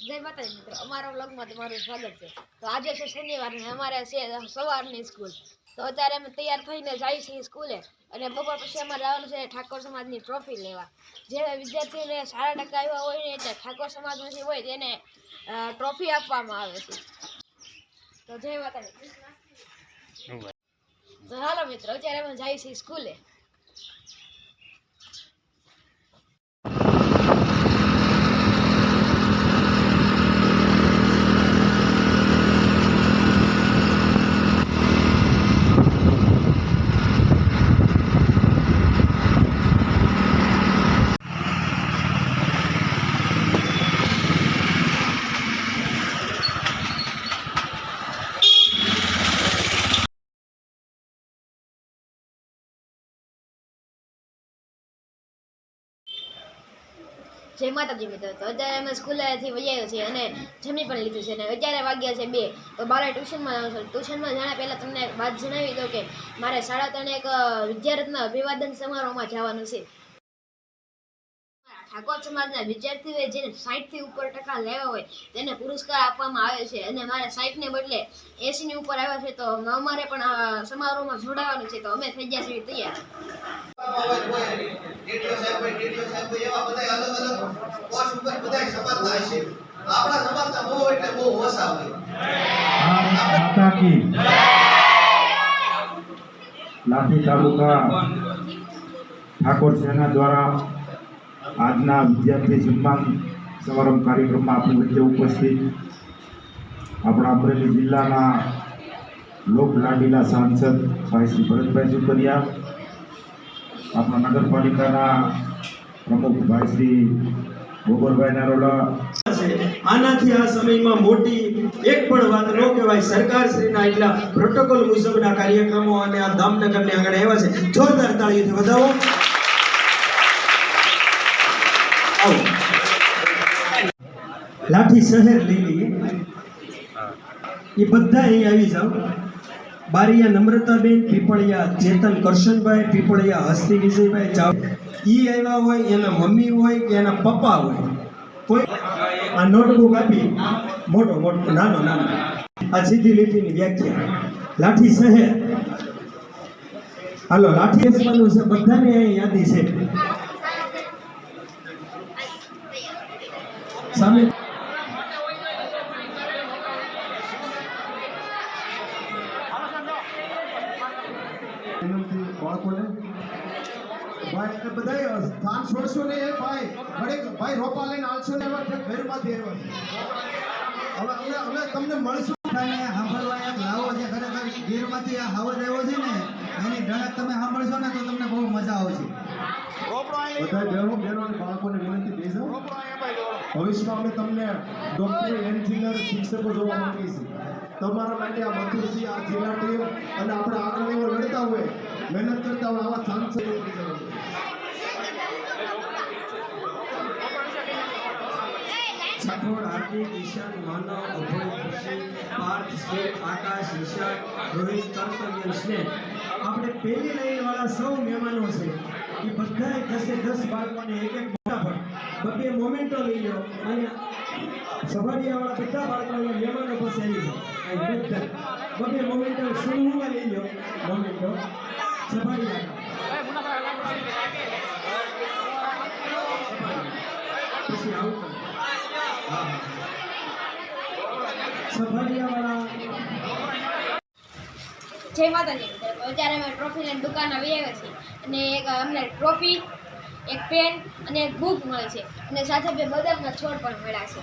જય માતાજી મિત્રો અમારા વ્લોગમાં તમારું સ્વાગત છે. તો આજે છે શનિવાર ને અમારે છે સવારની સ્કૂલ. તો અત્યારે અમે તૈયાર થઈને જઈએ છીએ સ્કૂલે અને બપોર પછી અમારે જવાનું છે ઠાકોર સમાજની ટ્રોફી લેવા. જે વિદ્યાર્થીને સારા ટકા આવ્યા હોય ને એટલે ઠાકોર સમાજમાંથી હોય તેને ટ્રોફી આપવામાં આવે છે. તો જય માતાજી. તો હાલો મિત્રો અત્યારે અમે જઈએ છીએ સ્કૂલે. જય માતાજી મિત્રો. તો અત્યારે અમે સ્કૂલેથી આવ્યો છીએ અને જમી પણ લીધું છે અને અત્યારે વાગ્યા છે બે. તો બારે ટ્યુશનમાં જવાનું છે. ટ્યુશનમાં જાણે પહેલાં તમને વાત જણાવી દઉં કે મારે સાડા ત્રણ એક વિદ્યારત્ન અભિવાદન સમારોહમાં જવાનું છે. ઠાકોર સમાજના વિદ્યાર્થીઓએ જેને સાઠથી ઉપર ટકા લેવા હોય તેને પુરસ્કાર આપવામાં આવે છે અને મારે સાઠને બદલે એંસીની ઉપર આવ્યા છે. તો અમારે પણ સમારોહમાં જોડાવાનું છે. તો અમે થઈ ગયા છીએ તૈયાર. માતા લાઠી તાલુકા ઠાકોર સેના દ્વારા આજના વિદ્યાર્થી સન્માન સમારંભ કાર્યક્રમમાં આપણી વચ્ચે ઉપસ્થિત આપણા અમરેલી જિલ્લાના લોક લાડીલા સાંસદ ભાઈ શ્રી ભરતભાઈ સુતરિયા આપણા નગરપાલિકાના પ્રમુખ ભાઈ શ્રી ગોબરભાઈ નારોલા આનાથી આ સમયમાં મોટી, એક પણ વાત ન કહેવાય, સરકારશ્રીના એટલા પ્રોટોકોલ મુજબના કાર્યક્રમો અને આ દામનગરની આગળ આવ્યા છે. જોરદાર તાળીઓથી વધાવો. લાઠી શહેર લઈએ એ બધા અહીં આવી જાઓ. બારિયા નમ્રતાબેન પીપળિયા, ચેતન કરશનભાઈ પીપળિયા, હસ્તી વિજયભાઈ ચાવ ઈ આવ્યા હોય, એના મમ્મી હોય કે એના પપ્પા હોય. કોઈ આ નોટબુક આપી. મોટો મોટો, નાનો નાનો. આ સીધી લીટીની વ્યાખ્યા. લાઠી શહેર હાલો, લાઠી એસવાનું છે. બધાને અહીં યાદી છે. સામે વિનંતી બાળકોને. ભાઈ અને બધાય સ્થાન છોડશો ને એ ભાઈ વડે ભાઈ રોપા લઈને આવશો ને એવા ઠેક ઘરમાંથી આવ્યા હવે અમે અમે તમને મળશું. બધાને સાંભળવા એક લાવો છે ખરેખર ગીરમાંથી આ હાવજ આવ્યો છે ને એની ઢળક તમે સાંભળશો ને તો તમને બહુ મજા આવશે. બધા બહેનો બહેનો અને બાળકોને વિનંતી બેસો ભવિષ્યમાં અમે તમને ડોક્ટર એન્જિનિયર શિક્ષકો જોવા માંગીએ છીએ તમારા માટે આ મથુરસિંહ આ જિલ્લા ટીમ અને આપણા આગળ હોય મહેનત કરતા હોય આવા સાંસદો આપણે પહેલી લાઈન વાળા સૌ મહેમાનો છે એ બધાએ દસે દસ બાળકોને એક એક બબે મોમેન્ટો લઈ લો અને સભાડિયા વાળા બધા બાળકો અહીંયા મહેમાનો પાસે આવી જાય બધા. લઈ લો. મોમેન્ટો. જય માતાજી. અત્યારે અમે ટ્રોફી લઈને દુકાન આવી આવ્યા છીએ. અને એક અમને ટ્રોફી એક પેન અને એક બુક મળે છે. અને સાથે બે બદામના છોડ પણ મળ્યા છે.